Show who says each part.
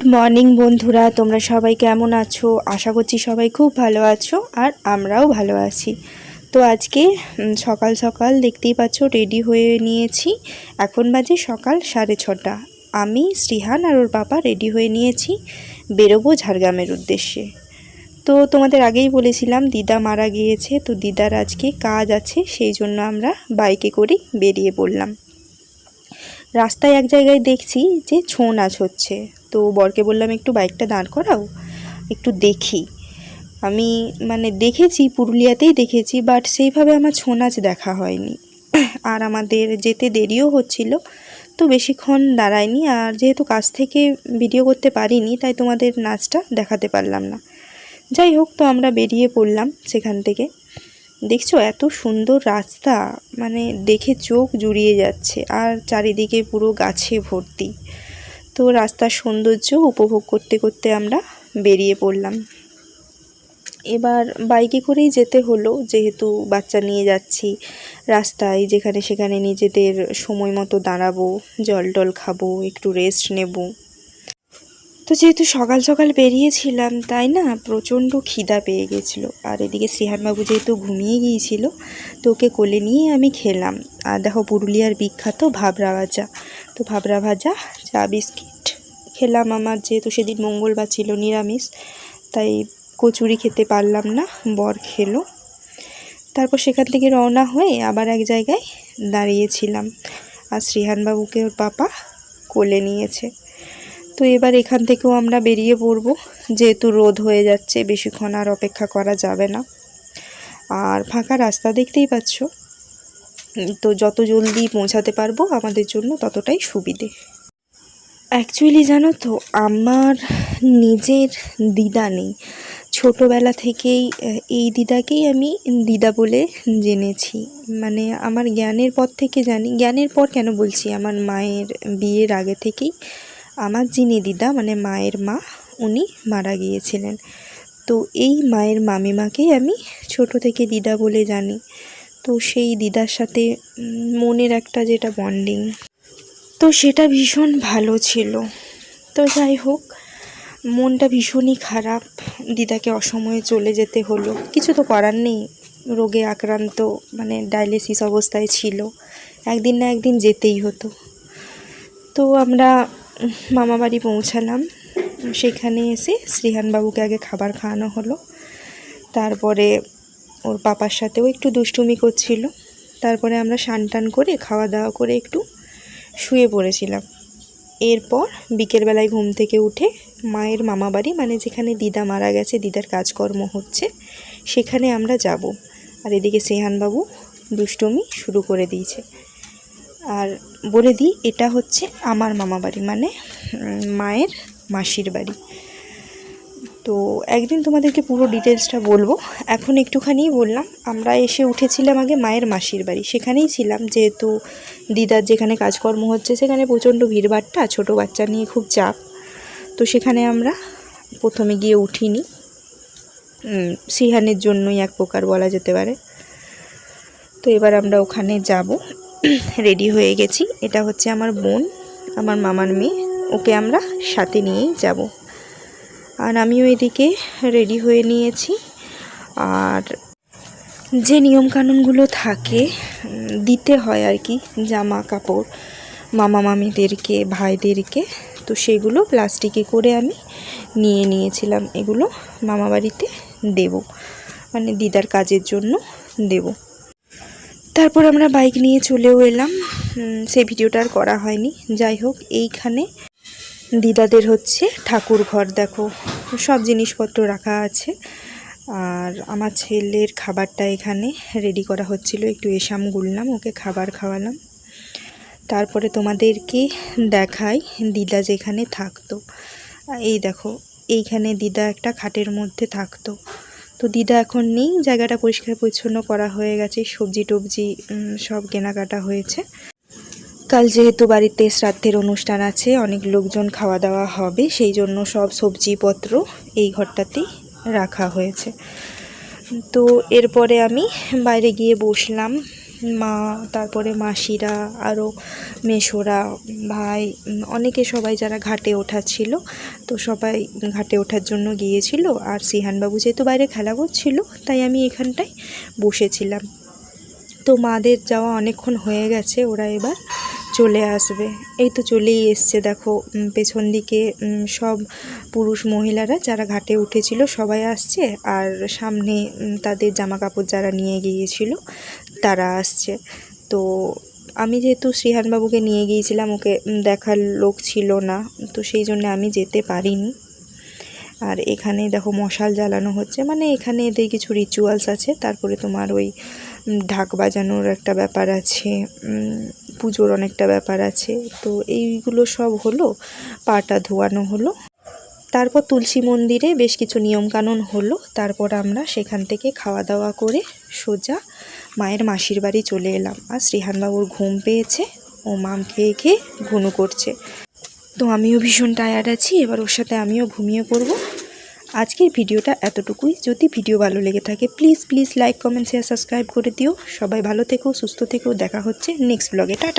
Speaker 1: Good morning বন্ধুরা, তোমরা সবাই কেমন আছো? আশা করছি সবাই খুব ভালো আছো আর আমরাও ভালো আছি। তো আজকে সকাল সকাল দেখতেই পাচ্ছ রেডি হয়ে নিয়েছি। এখন বাজে সকাল সাড়ে ছটা। আমি শ্রীহান আর ওর বাবা রেডি হয়ে নিয়েছি বেরোবো ঝাড়গ্রামের উদ্দেশ্যে। তো তোমাদের আগেই বলেছিলাম, দিদা মারা গিয়েছে, তো দিদার আজকে কাজ আছে, সেই জন্য আমরা বাইকে করেই বেরিয়ে পড়লাম। রাস্তায় এক জায়গায় দেখছি যে ছৌ নাচ হচ্ছে। তো বরকে বললাম, একটু বাইকটা দাঁড় করাও, একটু দেখি। আমি মানে দেখেছি, পুরুলিয়াতেই দেখেছি বাট সেইভাবে আমার ছৌ নাচ দেখা হয়নি। আর আমাদের যেতে দেরিও হচ্ছিল, তো বেশিক্ষণ দাঁড়ায়নি, আর যেহেতু কাছ থেকে ভিডিও করতে পারিনি, তাই তোমাদের নাচটা দেখাতে পারলাম না। যাই হোক, তো আমরা বেরিয়ে পড়লাম সেখান থেকে। দেখছ, এত সুন্দর রাস্তা মানে দেখে চোখ জুড়িয়ে যাচ্ছে, আর চারিদিকে পুরো গাছে ভর্তি। তো রাস্তার সৌন্দর্য উপভোগ করতে করতে আমরা বেরিয়ে পড়লাম। এবার বাইকে করেই যেতে হলো, যেহেতু বাচ্চা নিয়ে যাচ্ছি রাস্তায়, যেখানে সেখানে নিজেদের সময় মতো দাঁড়াবো, জল টল খাব, একটু রেস্ট নেব। তো যেহেতু সকাল সকাল বেরিয়েছিলাম, তাই না, প্রচণ্ড খিদা পেয়ে গেছিল। আর এদিকে শ্রীহানবাবু যেহেতু ঘুমিয়ে গিয়েছিল, তো ওকে কোলে নিয়ে আমি খেলাম। আর দেখো পুরুলিয়ার বিখ্যাত ভাবরা ভাজা। তো ভাবরা ভাজা চা, বিস্কিট খেলাম আমার, যেহেতু সেদিন মঙ্গলবার ছিল, নিরামিষ, তাই কচুরি খেতে পারলাম না, বর খেলো। তারপর সেখান থেকে রওনা হয়ে আবার এক জায়গায় দাঁড়িয়েছিলাম। আর শ্রীহানবাবুকে ওর পাপা কোলে নিয়েছে। তো এবার এখান থেকেও আমরা বেরিয়ে পড়ব। যেহেতু রোদ হয়ে যাচ্ছে, বেশিক্ষণ আর অপেক্ষা করা যাবে না। আর ফাঁকা রাস্তা দেখতেই পাচ্ছ। তো যত জলদি পৌঁছাতে পারব আমাদের জন্য ততটাই সুবিধে। অ্যাকচুয়ালি জানো তো, আমার নিজের দিদা নেই। ছোটোবেলা থেকেই এই দিদাকেই আমি দিদা বলে জেনেছি। মানে আমার জ্ঞানের পর থেকে জানি, জ্ঞানের পর কেন বলছি, আমার মায়ের বিয়ের আগে থেকেই আমার যিনি দিদা মানে মায়ের মা, উনি মারা গিয়েছিলেন। তো এই মায়ের মামিমাকেই আমি ছোট থেকে দিদা বলে জানি। তো সেই দিদার সাথে মনের একটা যেটা বন্ডিং তো সেটা ভীষণ ভালো ছিল। তো যাই হোক মনটা ভীষণই খারাপ। দিদাকে অসময়ে চলে যেতে হলো। কিছু তো করার নেই। রোগে আক্রান্ত মানে ডায়ালিসিস অবস্থায় ছিল। একদিন না একদিন যেতেই হতো। তো আমরা উম, মামা বাড়ি পৌঁছালাম। সেখানে এসে শ্রীহানবাবুকে আগে খাবার খাওয়ানো হলো। তারপরে ওর পাপার সাথেও একটু দুষ্টুমি করছিল। তারপরে আমরা স্নান টান করে খাওয়া দাওয়া করে একটু শুয়ে পড়েছিলাম। এরপর বিকেলবেলায় ঘুম থেকে উঠে মায়ের মামা বাড়ি মানে যেখানে দিদা মারা গেছে, দিদার কাজকর্ম হচ্ছে, সেখানে আমরা যাব। আর এদিকে সেহানবাবু দুষ্টমি শুরু করে দিয়েছে। আর বলে দিই, এটা হচ্ছে আমার মামা বাড়ি মানে মায়ের মাসির বাড়ি। তো একদিন তোমাদেরকে পুরো ডিটেলসটা বলব। এখন একটুখানি বললাম, আমরা এসে উঠেছিলাম আগে মায়ের মাসির বাড়ি। সেখানেই ছিলাম, যেহেতু দিদার যেখানে কাজকর্ম হচ্ছে, সেখানে প্রচণ্ড ভিড়ভাট্টা, ছোটো বাচ্চা নিয়ে খুব চাপ। তো সেখানে আমরা প্রথমে গিয়ে উঠিনি। সিহানের জন্যই এক প্রকার বলা যেতে পারে। তো এবার আমরা ওখানে যাব। রেডি হয়ে গেছি। এটা হচ্ছে আমার বোন, আমার মামার মেয়ে। ওকে আমরা সাথে নিয়েই যাব। আর আমিও এদিকে রেডি হয়ে নিয়েছি। আর যে নিয়মকানুনগুলো থাকে দিতে হয় আর কি, জামা কাপড়, মামা মামিদেরকে, ভাইদেরকে, তো সেগুলো প্লাস্টিকে করে আমি নিয়ে নিয়েছিলাম। এগুলো মামা বাড়িতে দেব মানে দিদার কাজের জন্য দেব। তারপর আমরা বাইক নিয়ে চলেও এলাম। সেই ভিডিওটা আর করা হয়নি। যাই হোক, এইখানে দিদাদের হচ্ছে ঠাকুর ঘর, দেখো। সব জিনিসপত্র রাখা আছে। আর আমার ছেলের খাবারটা এখানে রেডি করা হচ্ছিল। একটু এসাম গুললাম, ওকে খাবার খাওয়ালাম। তারপরে তোমাদেরকে দেখাই দিদা যেখানে থাকতো। এই দেখো, এইখানে দিদা একটা খাটের মধ্যে থাকতো। তো দিদা এখন নেই, জায়গাটা পরিষ্কার পরিচ্ছন্ন করা হয়ে গেছে সবজি টবজি সব কেনাকাটা হয়েছে। কাল যেহেতু বাড়িতে শ্রাদ্ধের অনুষ্ঠান আছে, অনেক লোকজন খাওয়া দাওয়া হবে, সেই জন্য সব সবজিপত্র এই ঘরটাতেই রাখা হয়েছে। তো এরপরে আমি বাইরে গিয়ে বসলাম। মা, তারপরে মাসিরা, আরও মেশোরা ভাই, অনেকে সবাই যারা ঘাটে ওঠা ছিল, তো সবাই ঘাটে ওঠার জন্য গিয়েছিল। আর সিহানবাবু যেহেতু বাইরে খেলা করছিল, তাই আমি এখানটায় বসেছিলাম। তো মাদের যাওয়া অনেকক্ষণ হয়ে গেছে ওরা এবার। চলে আসবে। এই তো চলেই এসছে, দেখো পেছন দিকে সব পুরুষ মহিলারা যারা ঘাটে উঠেছিল, সবাই আসছে। আর সামনে তাদের জামা কাপড় যারা নিয়ে গিয়েছিল, তারা আসছে। তো আমি যেহেতু শ্রীহানবাবুকে নিয়ে গিয়েছিলাম, ওকে দেখার লোক ছিল না, তো সেই জন্য আমি যেতে পারিনি। আর এখানে দেখো, মশাল জ্বালানো হচ্ছে। মানে এখানে এদের কিছু রিচুয়ালস আছে। তারপরে তোমার ওই ঢাক বাজানোর একটা ব্যাপার আছে। পুজোর অনেকটা ব্যাপার আছে। তো এইগুলো সব হলো, পাটা ধোয়ানো হলো। তারপর তুলসী মন্দিরে বেশ কিছু নিয়মকানুন হলো। তারপর আমরা সেখান থেকে খাওয়া দাওয়া করে সোজা মায়ের মাসির বাড়ি চলে এলাম। আর শ্রীহানবাবুর ঘুম পেয়েছে ও মাম খেয়ে খেয়ে ঘুনু করছে। তো আমিও ভীষণ টায়ার্ড আছি, এবার ওর সাথে আমিও ঘুমিয়ে পড়ব। আজকের ভিডিওটা এতটুকুই। যদি ভিডিও ভালো লেগে থাকে please please like comment share subscribe করে দিও। সবাই ভালো থেকো, সুস্থ থেকেও দেখা হচ্ছে নেক্সট ব্লগে টাটা!